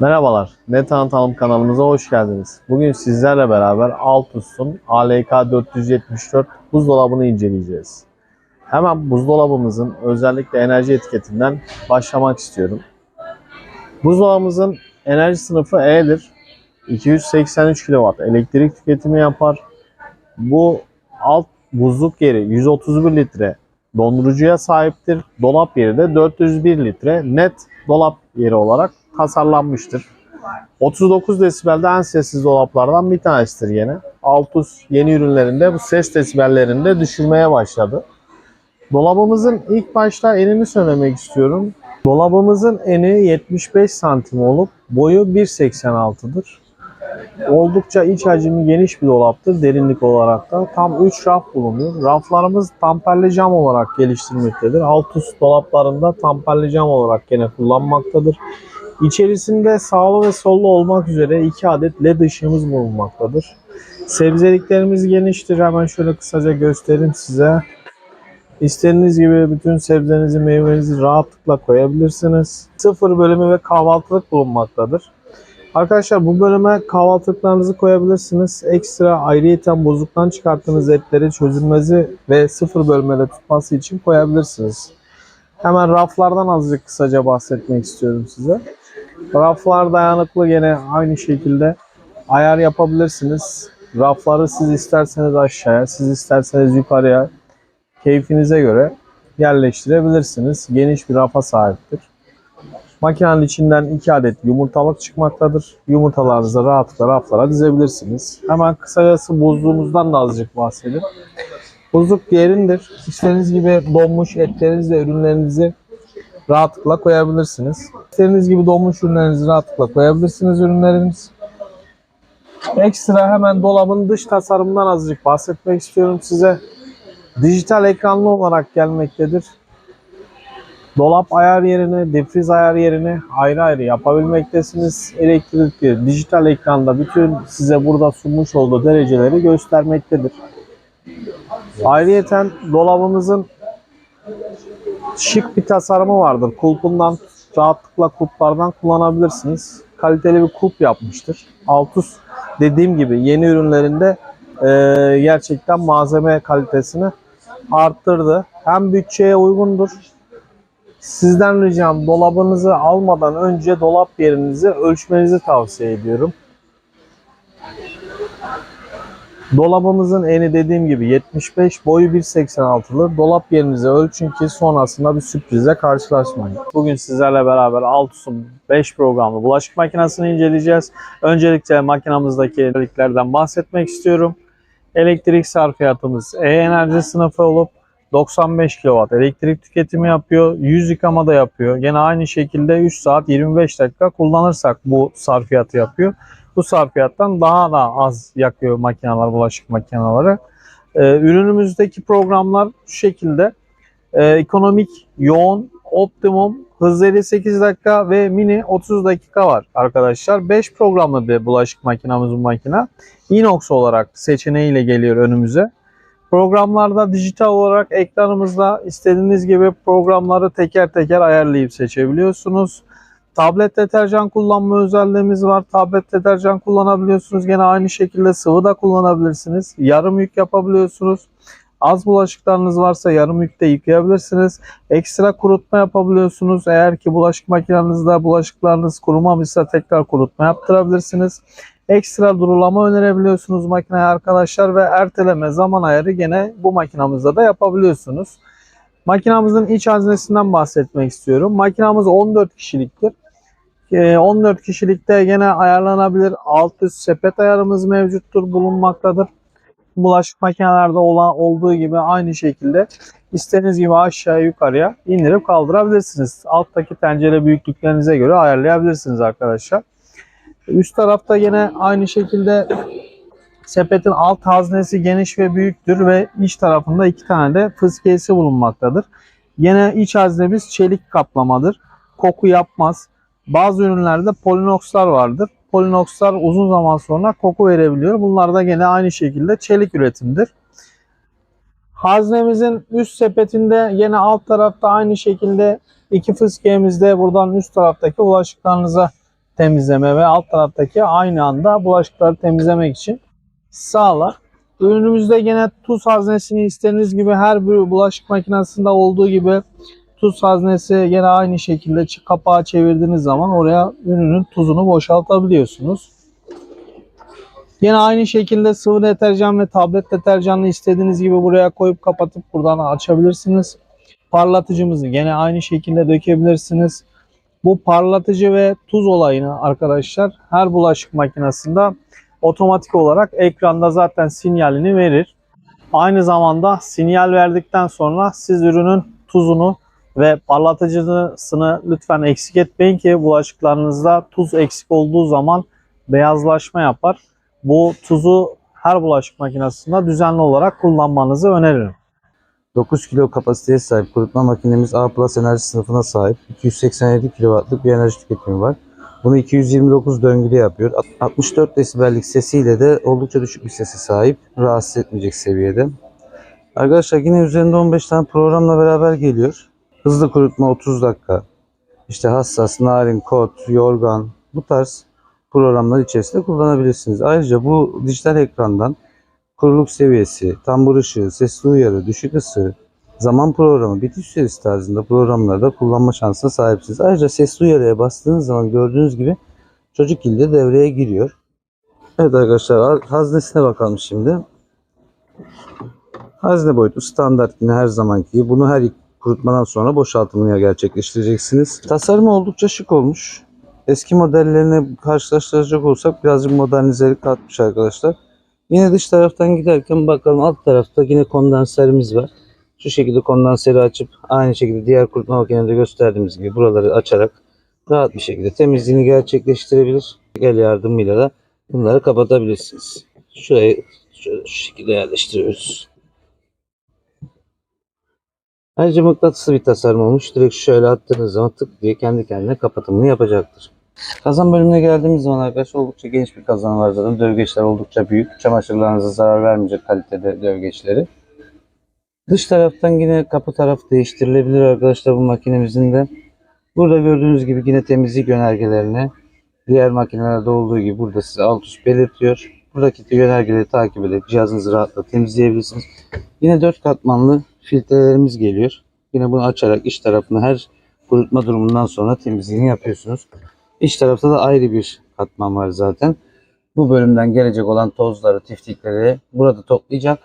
Merhabalar, Ne Tanıtalım kanalımıza hoş geldiniz. Bugün sizlerle beraber Altus'un ALK 474 buzdolabını inceleyeceğiz. Hemen buzdolabımızın özellikle enerji etiketinden başlamak istiyorum. Buzdolabımızın enerji sınıfı E'dir. 283 kW elektrik tüketimi yapar. Bu alt buzluk yeri 131 litre dondurucuya sahiptir. Dolap yeri de 401 litre net dolap yeri olarak tasarlanmıştır. 39 desibelde en sessiz dolaplardan bir tanesidir yine. Altus yeni ürünlerinde bu ses desibellerini de düşürmeye başladı. Dolabımızın ilk başta enini söylemek istiyorum. Dolabımızın eni 75 santim olup boyu 1.86'dır. Oldukça iç hacmi geniş bir dolaptır derinlik olarak da. Tam 3 raf bulunuyor. Raflarımız tamperli cam olarak geliştirmektedir. Altus dolaplarında tamperli cam olarak gene kullanmaktadır. İçerisinde sağlı ve sollu olmak üzere 2 adet led ışığımız bulunmaktadır. Sebzeliklerimiz geniştir. Hemen şöyle kısaca göstereyim size. İstediğiniz gibi bütün sebzenizi, meyvenizi rahatlıkla koyabilirsiniz. Sıfır bölümü ve kahvaltılık bulunmaktadır. Arkadaşlar bu bölüme kahvaltılıklarınızı koyabilirsiniz. Ekstra ayrıyeten buzluktan çıkarttığınız etleri çözülmesi ve sıfır bölmede tutması için koyabilirsiniz. Hemen raflardan azıcık kısaca bahsetmek istiyorum size. Raflar dayanıklı gene aynı şekilde ayar yapabilirsiniz. Rafları siz isterseniz aşağıya, siz isterseniz yukarıya keyfinize göre yerleştirebilirsiniz. Geniş bir rafa sahiptir. Makinenin içinden 2 adet yumurtalık çıkmaktadır. Yumurtalarınızı rahatlıkla raflara dizebilirsiniz. Hemen kısacası buzluğumuzdan da azıcık bahsedeyim. Buzluk derindir. İstediğiniz gibi donmuş etlerinizle ürünlerinizi rahatlıkla koyabilirsiniz. İstediğiniz gibi donmuş ürünlerinizi rahatlıkla koyabilirsiniz ürünleriniz. Ekstra hemen dolabın dış tasarımından azıcık bahsetmek istiyorum size. Dijital ekranlı olarak gelmektedir. Dolap ayar yerini, difriz ayar yerini ayrı ayrı yapabilmektesiniz. Elektrikli, dijital ekranda bütün size burada sunmuş olduğu dereceleri göstermektedir. Ayrıyeten dolabımızın şık bir tasarımı vardır. Kulpundan rahatlıkla kulplardan kullanabilirsiniz. Kaliteli bir kulp yapmıştır. Altus dediğim gibi yeni ürünlerinde e, gerçekten malzeme kalitesini arttırdı. Hem bütçeye uygundur. Sizden ricam dolabınızı almadan önce dolap yerinizi ölçmenizi tavsiye ediyorum. Dolabımızın eni dediğim gibi 75, boyu 1.86'lı. Dolap yerinizi ölçün ki sonrasında bir sürprize karşılaşmayın. Bugün sizlerle beraber Altus'un 5 programlı bulaşık makinesini inceleyeceğiz. Öncelikle makinamızdaki özelliklerden bahsetmek istiyorum. Elektrik sarfiyatımız E-enerji sınıfı olup 95 kW elektrik tüketimi yapıyor. 100 yıkama da yapıyor. Gene aynı şekilde 3 saat 25 dakika kullanırsak bu sarfiyatı yapıyor. Bu sarfiyattan daha da az yakıyor makineler, bulaşık makineleri. Ee, ürünümüzdeki programlar şu şekilde. Ee, ekonomik, yoğun, optimum, hız 58 dakika ve mini 30 dakika var arkadaşlar. 5 programlı bir bulaşık makinamız bu makine. Inox olarak seçeneğiyle geliyor önümüze. Programlarda dijital olarak ekranımızda istediğiniz gibi programları teker teker ayarlayıp seçebiliyorsunuz. Tablet deterjan kullanma özelliğimiz var. Tablet deterjan kullanabiliyorsunuz. Gene aynı şekilde sıvı da kullanabilirsiniz. Yarım yük yapabiliyorsunuz. Az bulaşıklarınız varsa yarım yükte yıkayabilirsiniz. Ekstra kurutma yapabiliyorsunuz. Eğer ki bulaşık makinenizde bulaşıklarınız kurumamışsa tekrar kurutma yaptırabilirsiniz. Ekstra durulama önerebiliyorsunuz makineye arkadaşlar ve erteleme zaman ayarı gene bu makinamızda da yapabiliyorsunuz. Makinamızın iç haznesinden bahsetmek istiyorum. Makinamız 14 kişiliktir. Ee, 14 kişilikte gene ayarlanabilir alt üst sepet ayarımız mevcuttur bulunmaktadır. Bulaşık makinelerde olan olduğu gibi aynı şekilde istediğiniz gibi aşağı yukarıya indirip kaldırabilirsiniz. Alttaki tencere büyüklüklerinize göre ayarlayabilirsiniz arkadaşlar. Üst tarafta yine aynı şekilde sepetin alt haznesi geniş ve büyüktür ve iç tarafında iki tane de fıskiyesi bulunmaktadır. Yine iç haznemiz çelik kaplamadır. Koku yapmaz. Bazı ürünlerde polinoxlar vardır. Polinoxlar uzun zaman sonra koku verebiliyor. Bunlar da gene aynı şekilde çelik üretimdir. Haznemizin üst sepetinde yine alt tarafta aynı şekilde iki fıskiyemizde buradan üst taraftaki bulaşıklarınıza temizleme ve alt taraftaki aynı anda bulaşıkları temizlemek için sağlar. Ürünümüzde gene tuz haznesini istediğiniz gibi her bir bulaşık makinesinde olduğu gibi tuz haznesi gene aynı şekilde kapağı çevirdiğiniz zaman oraya ürünün tuzunu boşaltabiliyorsunuz. Yine aynı şekilde sıvı deterjan ve tablet deterjanını istediğiniz gibi buraya koyup kapatıp buradan açabilirsiniz. Parlatıcımızı gene aynı şekilde dökebilirsiniz. Bu parlatıcı ve tuz olayını arkadaşlar her bulaşık makinesinde otomatik olarak ekranda zaten sinyalini verir. Aynı zamanda sinyal verdikten sonra siz ürünün tuzunu ve parlatıcısını lütfen eksik etmeyin ki bulaşıklarınızda tuz eksik olduğu zaman beyazlaşma yapar. Bu tuzu her bulaşık makinesinde düzenli olarak kullanmanızı öneririm. 9 kilo kapasiteye sahip kurutma makinemiz A Plus enerji sınıfına sahip. 287 kW'lık bir enerji tüketimi var. Bunu 229 döngülü yapıyor. 64 desibellik sesiyle de oldukça düşük bir sesi sahip. Rahatsız etmeyecek seviyede. Arkadaşlar yine üzerinde 15 tane programla beraber geliyor. Hızlı kurutma 30 dakika. İşte hassas, narin, kod, yorgan bu tarz programlar içerisinde kullanabilirsiniz. Ayrıca bu dijital ekrandan kuruluk seviyesi, tambur ışığı, sesli uyarı, düşük ısı, zaman programı, bitiş süresi tarzında programlarda kullanma şansına sahipsiniz. Ayrıca sesli uyarıya bastığınız zaman gördüğünüz gibi çocuk ilde devreye giriyor. Evet arkadaşlar haznesine bakalım şimdi. Hazne boyutu standart yine her zamanki. Bunu her kurutmadan sonra boşaltımını gerçekleştireceksiniz. Tasarımı oldukça şık olmuş. Eski modellerine karşılaştıracak olsak birazcık modernizelik katmış arkadaşlar. Yine dış taraftan giderken bakalım alt tarafta yine kondenserimiz var. Şu şekilde kondanseri açıp aynı şekilde diğer kurutma makinelerinde gösterdiğimiz gibi buraları açarak rahat bir şekilde temizliğini gerçekleştirebilir. El yardımıyla da bunları kapatabilirsiniz. Şurayı şöyle şu şekilde yerleştiriyoruz. Ayrıca mıknatıslı bir tasarım olmuş. Direkt şöyle attığınız zaman tık diye kendi kendine kapatımını yapacaktır. Kazan bölümüne geldiğimiz zaman arkadaşlar oldukça geniş bir kazan var zaten. Dövgeçler oldukça büyük. Çamaşırlarınıza zarar vermeyecek kalitede dövgeçleri. Dış taraftan yine kapı tarafı değiştirilebilir arkadaşlar bu makinemizin de. Burada gördüğünüz gibi yine temizlik yönergelerini diğer makinelerde olduğu gibi burada size alt üst belirtiyor. Buradaki yönergeleri takip ederek cihazınızı rahatla temizleyebilirsiniz. Yine dört katmanlı filtrelerimiz geliyor. Yine bunu açarak iç tarafını her kurutma durumundan sonra temizliğini yapıyorsunuz. İç tarafta da ayrı bir katman var zaten. Bu bölümden gelecek olan tozları, tiftikleri burada toplayacak.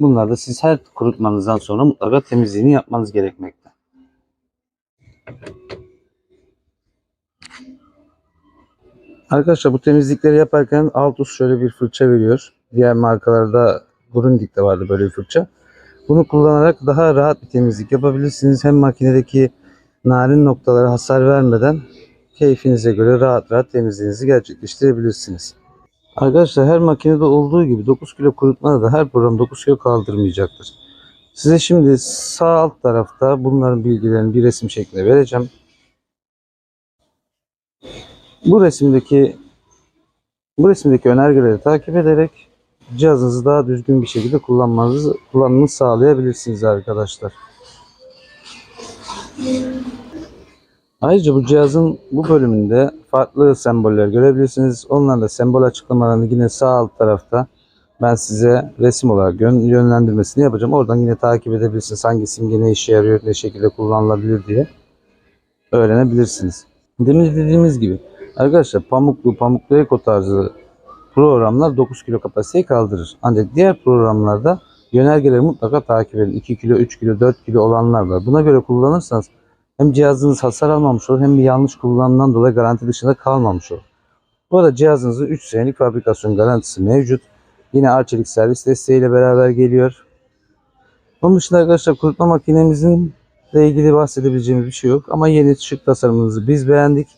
Bunlar da siz her kurutmanızdan sonra mutlaka temizliğini yapmanız gerekmekte. Arkadaşlar bu temizlikleri yaparken Altus şöyle bir fırça veriyor. Diğer markalarda Grundig'de vardı böyle bir fırça. Bunu kullanarak daha rahat bir temizlik yapabilirsiniz. Hem makinedeki narin noktalara hasar vermeden keyfinize göre rahat rahat temizliğinizi gerçekleştirebilirsiniz. Arkadaşlar her makinede olduğu gibi 9 kilo kurutmada da her program 9 kilo kaldırmayacaktır. Size şimdi sağ alt tarafta bunların bilgilerini bir resim şeklinde vereceğim. Bu resimdeki bu resimdeki önergeleri takip ederek cihazınızı daha düzgün bir şekilde kullanmanızı kullanmanızı sağlayabilirsiniz arkadaşlar. Ayrıca bu cihazın bu bölümünde farklı semboller görebilirsiniz. Onların da sembol açıklamalarını yine sağ alt tarafta ben size resim olarak yön- yönlendirmesini yapacağım. Oradan yine takip edebilirsiniz. Hangi simge ne işe yarıyor, ne şekilde kullanılabilir diye öğrenebilirsiniz. Demin dediğimiz gibi arkadaşlar pamuklu, pamuklu eko tarzı programlar 9 kilo kapasiteyi kaldırır. Ancak diğer programlarda yönergeleri mutlaka takip edin. 2 kilo, 3 kilo, 4 kilo olanlar var. Buna göre kullanırsanız hem cihazınız hasar almamış olur hem bir yanlış kullanımdan dolayı garanti dışında kalmamış olur. Bu arada cihazınızın 3 senelik fabrikasyon garantisi mevcut. Yine Arçelik servis desteğiyle beraber geliyor. Onun dışında arkadaşlar kurutma makinemizin ile ilgili bahsedebileceğimiz bir şey yok. Ama yeni şık tasarımınızı biz beğendik.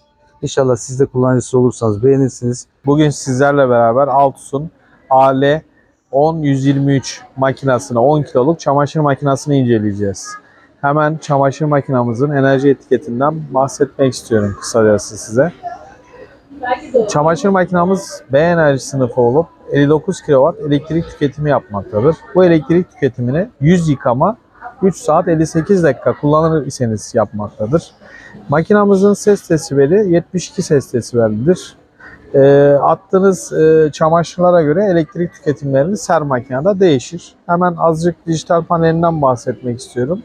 İnşallah siz de kullanıcısı olursanız beğenirsiniz. Bugün sizlerle beraber Altus'un AL 10123 makinasını 10 kiloluk çamaşır makinesini inceleyeceğiz. Hemen çamaşır makinamızın enerji etiketinden bahsetmek istiyorum kısacası size. Çamaşır makinamız B enerji sınıfı olup 59 kW elektrik tüketimi yapmaktadır. Bu elektrik tüketimini 100 yıkama 3 saat 58 dakika kullanır iseniz yapmaktadır. Makinamızın ses desibeli 72 ses desibeldir. E, attığınız e, çamaşırlara göre elektrik tüketimleriniz her makinede değişir. Hemen azıcık dijital panelinden bahsetmek istiyorum.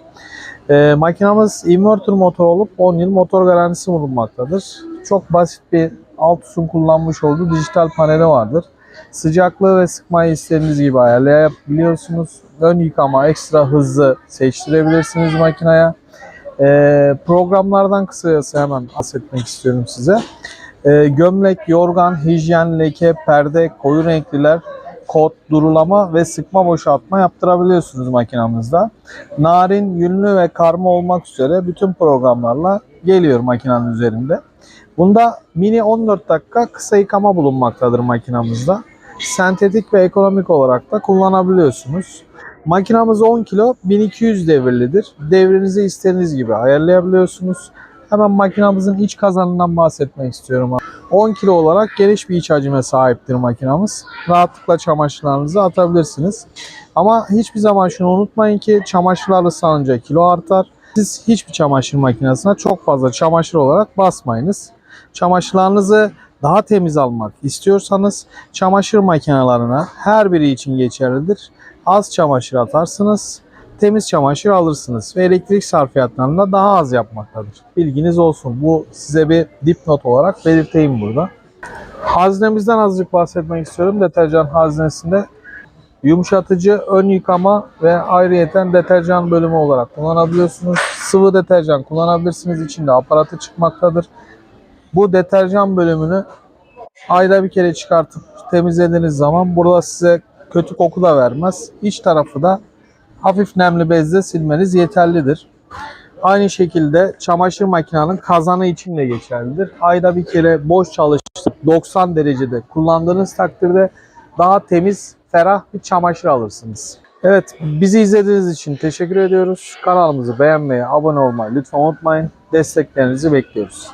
E, makinamız inverter motor olup 10 yıl motor garantisi bulunmaktadır. Çok basit bir Altus'un kullanmış olduğu dijital paneli vardır. Sıcaklığı ve sıkmayı istediğiniz gibi ayarlayabiliyorsunuz. Ön yıkama ekstra hızlı seçtirebilirsiniz makineye. Ee, programlardan kısacası hemen bahsetmek istiyorum size. Ee, gömlek, yorgan, hijyen, leke, perde, koyu renkliler, kod, durulama ve sıkma boşaltma yaptırabiliyorsunuz makinamızda. Narin, yünlü ve karma olmak üzere bütün programlarla geliyor makinenin üzerinde. Bunda mini 14 dakika kısa yıkama bulunmaktadır makinamızda. Sentetik ve ekonomik olarak da kullanabiliyorsunuz. Makinamız 10 kilo 1200 devirlidir. Devrinizi istediğiniz gibi ayarlayabiliyorsunuz. Hemen makinamızın iç kazanından bahsetmek istiyorum. 10 kilo olarak geniş bir iç hacime sahiptir makinamız. Rahatlıkla çamaşırlarınızı atabilirsiniz. Ama hiçbir zaman şunu unutmayın ki çamaşırlar ıslanınca kilo artar. Siz hiçbir çamaşır makinesine çok fazla çamaşır olarak basmayınız. Çamaşırlarınızı daha temiz almak istiyorsanız çamaşır makinelerine her biri için geçerlidir. Az çamaşır atarsınız, temiz çamaşır alırsınız ve elektrik sarfiyatlarını da daha az yapmaktadır. Bilginiz olsun. Bu size bir dipnot olarak belirteyim burada. Haznemizden azıcık bahsetmek istiyorum. Deterjan haznesinde yumuşatıcı, ön yıkama ve ayrıyeten deterjan bölümü olarak kullanabiliyorsunuz. Sıvı deterjan kullanabilirsiniz. İçinde aparatı çıkmaktadır. Bu deterjan bölümünü ayda bir kere çıkartıp temizlediğiniz zaman burada size kötü koku da vermez. İç tarafı da hafif nemli bezle silmeniz yeterlidir. Aynı şekilde çamaşır makinenin kazanı için de geçerlidir. Ayda bir kere boş çalıştırıp 90 derecede kullandığınız takdirde daha temiz, ferah bir çamaşır alırsınız. Evet, bizi izlediğiniz için teşekkür ediyoruz. Kanalımızı beğenmeyi, abone olmayı lütfen unutmayın. Desteklerinizi bekliyoruz.